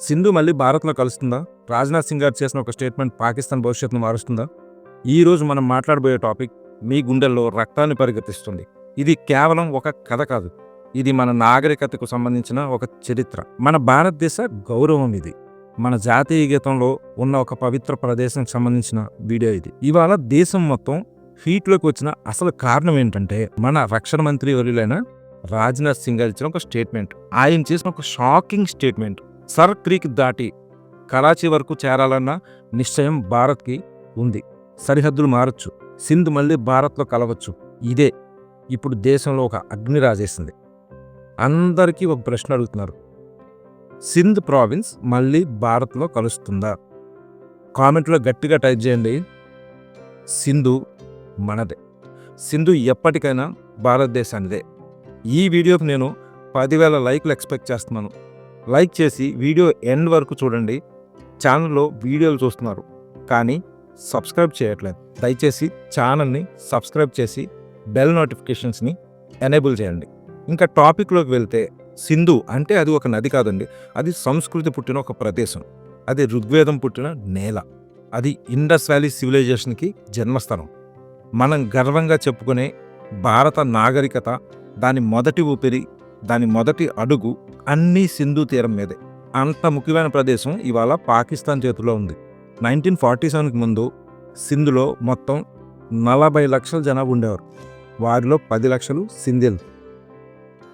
సింధు మళ్ళీ భారత్లో కలుస్తుందా? రాజ్నాథ్ సింగ్ గారు చేసిన ఒక స్టేట్మెంట్ పాకిస్తాన్ భవిష్యత్తును మారుస్తుందా? ఈరోజు మనం మాట్లాడబోయే టాపిక్ మీ గుండెల్లో రక్తాన్ని పరిగెత్తిస్తుంది. ఇది కేవలం ఒక కథ కాదు. ఇది మన నాగరికతకు సంబంధించిన ఒక చరిత్ర. మన భారతదేశ గౌరవం ఇది. మన జాతీయ గీతంలో ఉన్న ఒక పవిత్ర ప్రదేశానికి సంబంధించిన వీడియో ఇది. ఇవాళ దేశం మొత్తం హీట్లోకి వచ్చిన అసలు కారణం ఏంటంటే మన రక్షణ మంత్రి వర్యులైన రాజ్నాథ్ సింగ్ గారు ఇచ్చిన ఒక స్టేట్మెంట్. ఆయన చేసిన ఒక షాకింగ్ స్టేట్మెంట్. సర్ క్రీక్ దాటి కరాచీ వరకు చేరాలన్న నిశ్చయం భారత్కి ఉంది. సరిహద్దులు మారచ్చు. సింధ్ మళ్ళీ భారత్లో కలవచ్చు. ఇదే ఇప్పుడు దేశంలో ఒక అగ్ని రాజేసింది. అందరికీ ఒక ప్రశ్న అడుగుతున్నారు. సింధ్ ప్రావిన్స్ మళ్ళీ భారత్లో కలుస్తుందా? కామెంట్లో గట్టిగా టైప్ చేయండి. సింధు మనదే. సింధు ఎప్పటికైనా భారతదేశానిదే. ఈ వీడియోకి నేను పదివేల లైక్లు ఎక్స్పెక్ట్ చేస్తున్నాను. లైక్ చేసి వీడియో ఎండ్ వరకు చూడండి. ఛానల్లో వీడియోలు చూస్తున్నారు. కానీ సబ్స్క్రైబ్ చేయట్లేదు. దయచేసి ఛానల్ని సబ్స్క్రైబ్ చేసి బెల్ నోటిఫికేషన్స్ని ఎనేబుల్ చేయండి. ఇంకా టాపిక్లోకి వెళ్తే సింధు అంటే అది ఒక నది కాదండి. అది సంస్కృతి పుట్టిన ఒక ప్రదేశం. అది ఋగ్వేదం పుట్టిన నేల. అది ఇండస్ వ్యాలీ సివిలైజేషన్కి జన్మస్థానం మనం గర్వంగా చెప్పుకునే భారత నాగరికత దాని మొదటి ఊపిరి దాని మొదటి అడుగు అన్నీ సింధు తీరం మీదే. అంత ముఖ్యమైన ప్రదేశం ఇవాళ పాకిస్తాన్ చేతిలో ఉంది. నైన్టీన్ ఫార్టీ సెవెన్కి ముందు సింధులో మొత్తం నలభై లక్షల జనాభా ఉండేవారు. వారిలో పది లక్షలు సింధిల్.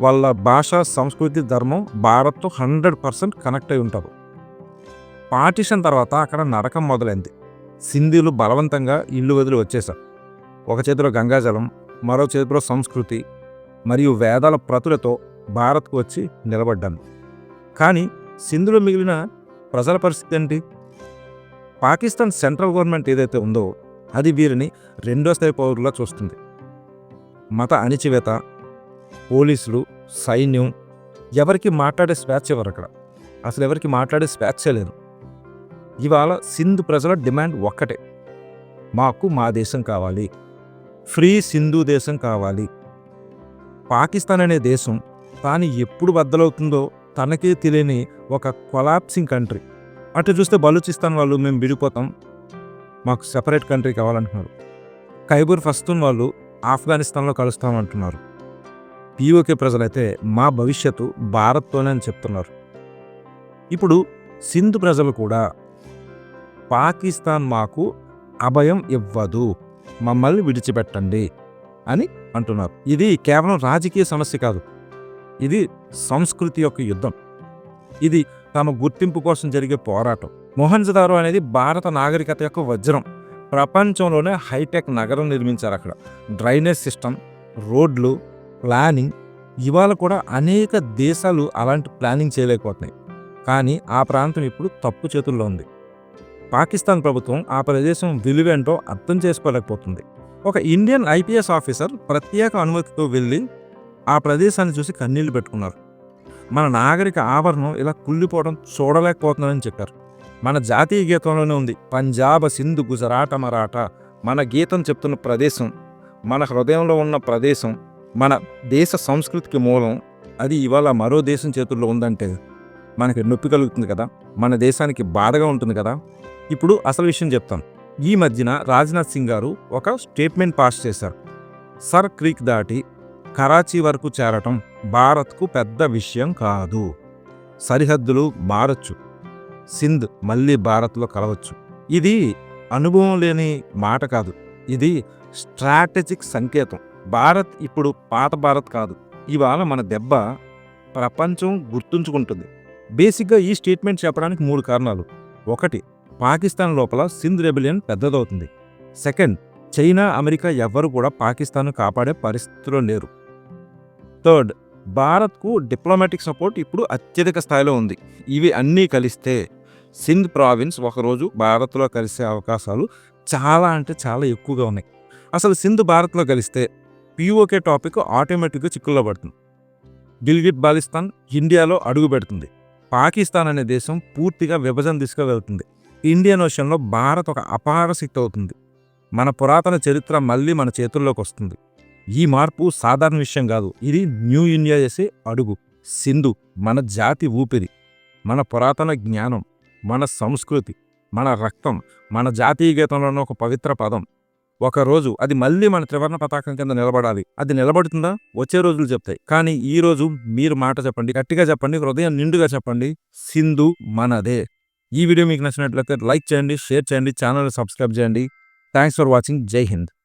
వాళ్ళ భాష సంస్కృతి ధర్మం భారత్తో హండ్రెడ్ పర్సెంట్ కనెక్ట్ అయి ఉంటారు. పార్టీషన్ తర్వాత అక్కడ నరకం మొదలైంది. సింధీలు బలవంతంగా ఇల్లు వదిలి వచ్చేశారు. ఒక చేతిలో గంగాజలం మరో చేతిలో సంస్కృతి మరియు వేదాల ప్రతులతో భారత్కు వచ్చి నిలబడ్డాను. కానీ సింధులో మిగిలిన ప్రజల పరిస్థితి ఏంటి? పాకిస్తాన్ సెంట్రల్ గవర్నమెంట్ ఏదైతే ఉందో అది వీరిని రెండో స్థాయి పౌరులా చూస్తుంది. మత అణిచివేత పోలీసులు సైన్యం ఎవరికి మాట్లాడే స్వేచ్ఛ ఎవరు అక్కడ? అసలు ఎవరికి మాట్లాడే స్వేచ్ఛ లేదు. ఇవాళ సింధు ప్రజల డిమాండ్ ఒక్కటే. మాకు మా దేశం కావాలి. ఫ్రీ సింధు దేశం కావాలి. పాకిస్తాన్ అనే దేశం తాను ఎప్పుడు బద్దలవుతుందో తనకే తెలియని ఒక కొలాప్సింగ్ కంట్రీ. అటు చూస్తే బలూచిస్తాన్ వాళ్ళు మేము విడిపోతాం. మాకు సెపరేట్ కంట్రీ కావాలంటున్నారు. ఖైబర్ ఫస్తూన్ వాళ్ళు ఆఫ్ఘనిస్తాన్లో కలుస్తామంటున్నారు. పీఓకే ప్రజలైతే మా భవిష్యత్తు భారత్తోనే అని చెప్తున్నారు. ఇప్పుడు సింధు ప్రజలు కూడా పాకిస్తాన్ మాకు అభయం ఇవ్వదు మమ్మల్ని విడిచిపెట్టండి అని అంటున్నారు. ఇది కేవలం రాజకీయ సమస్య కాదు. ఇది సంస్కృతి యొక్క యుద్ధం. ఇది తమ గుర్తింపు కోసం జరిగే పోరాటం. మొహన్జదారో అనేది భారత నాగరికత యొక్క వజ్రం. ప్రపంచంలోనే హైటెక్ నగరం నిర్మించారు అక్కడ. డ్రైనేజ్ సిస్టమ్ రోడ్లు ప్లానింగ్ ఇవాళ కూడా అనేక దేశాలు అలాంటి ప్లానింగ్ చేయలేకపోతున్నాయి. కానీ ఆ ప్రాంతం ఇప్పుడు తప్పు చేతుల్లో ఉంది. పాకిస్తాన్ ప్రభుత్వం ఆ ప్రదేశం విలువేంటో అర్థం చేసుకోలేకపోతుంది. ఒక ఇండియన్ ఐపీఎస్ ఆఫీసర్ ప్రత్యేక అనుమతితో వెళ్ళి ఆ ప్రదేశాన్ని చూసి కన్నీళ్ళు పెట్టుకున్నారు. మన నాగరిక ఆభరణం ఇలా కుళ్ళిపోవడం చూడలేకపోతున్నారని చెప్పారు. మన జాతీయ గీతంలోనే ఉంది పంజాబ్ సింధు గుజరాట మరాఠా మన గీతం చెప్తున్న ప్రదేశం మన హృదయంలో ఉన్న ప్రదేశం మన దేశ సంస్కృతికి మూలం అది ఇవాళ మరో దేశం చేతుల్లో ఉందంటే మనకి నొప్పి కలుగుతుంది కదా మన దేశానికి బాధగా ఉంటుంది కదా. ఇప్పుడు అసలు విషయం చెప్తాను ఈ మధ్యన రాజ్నాథ్ సింగ్ గారు ఒక స్టేట్మెంట్ పాస్ చేశారు. సర్ క్రీక్ దాటి కరాచీ వరకు చేరటం భారత్కు పెద్ద విషయం కాదు. సరిహద్దులు మారచ్చు. సింధ్ మళ్ళీ భారత్లో కలవచ్చు. ఇది అనుభవం లేని మాట కాదు. ఇది స్ట్రాటజిక్ సంకేతం. భారత్ ఇప్పుడు పాత భారత్ కాదు. ఇవాళ మన దెబ్బ ప్రపంచం గుర్తుంచుకుంటుంది. బేసిక్గా ఈ స్టేట్మెంట్ చెప్పడానికి మూడు కారణాలు. ఒకటి పాకిస్తాన్ లోపల సింధ్ రెబిలియన్ పెద్దదవుతుంది. సెకండ్ చైనా అమెరికా ఎవ్వరు కూడా పాకిస్తాన్ను కాపాడే పరిస్థితిలో లేరు. థర్డ్ భారత్కు డిప్లొమాటిక్ సపోర్ట్ ఇప్పుడు అత్యధిక స్థాయిలో ఉంది. ఇవి అన్నీ కలిస్తే సింధ్ ప్రావిన్స్ ఒకరోజు భారత్లో కలిసే అవకాశాలు చాలా అంటే చాలా ఎక్కువగా ఉన్నాయి. అసలు సింధ్ భారత్లో కలిస్తే పిఓకే టాపిక్ ఆటోమేటిక్గా చిక్కుల్లో పడుతుంది. గిల్గిట్ బాలిస్తాన్ ఇండియాలో అడుగు పెడుతుంది. పాకిస్తాన్ అనే దేశం పూర్తిగా విభజన దిశగా వెళ్తుంది. ఇండియన్ ఓషన్లో భారత్ ఒక అపార శక్తి అవుతుంది. మన పురాతన చరిత్ర మళ్ళీ మన చేతుల్లోకి వస్తుంది. ఈ మార్పు సాధారణ విషయం కాదు. ఇది న్యూ ఇండియా చేసే అడుగు. సింధు మన జాతి ఊపిరి మన పురాతన జ్ఞానం మన సంస్కృతి మన రక్తం మన జాతీయ గీతంలోని ఒక పవిత్ర పదం. ఒక రోజు అది మళ్ళీ మన త్రివర్ణ పతాకం కింద నిలబడాలి. అది నిలబడుతుందా? వచ్చే రోజులు చెప్తాయి. కానీ ఈ రోజు మీరు మాట చెప్పండి గట్టిగా చెప్పండి హృదయం నిండుగా చెప్పండి సింధు మనదే. ఈ వీడియో మీకు నచ్చినట్లయితే లైక్ చేయండి షేర్ చేయండి ఛానల్ సబ్స్క్రైబ్ చేయండి. Thanks for watching. Jai Hind.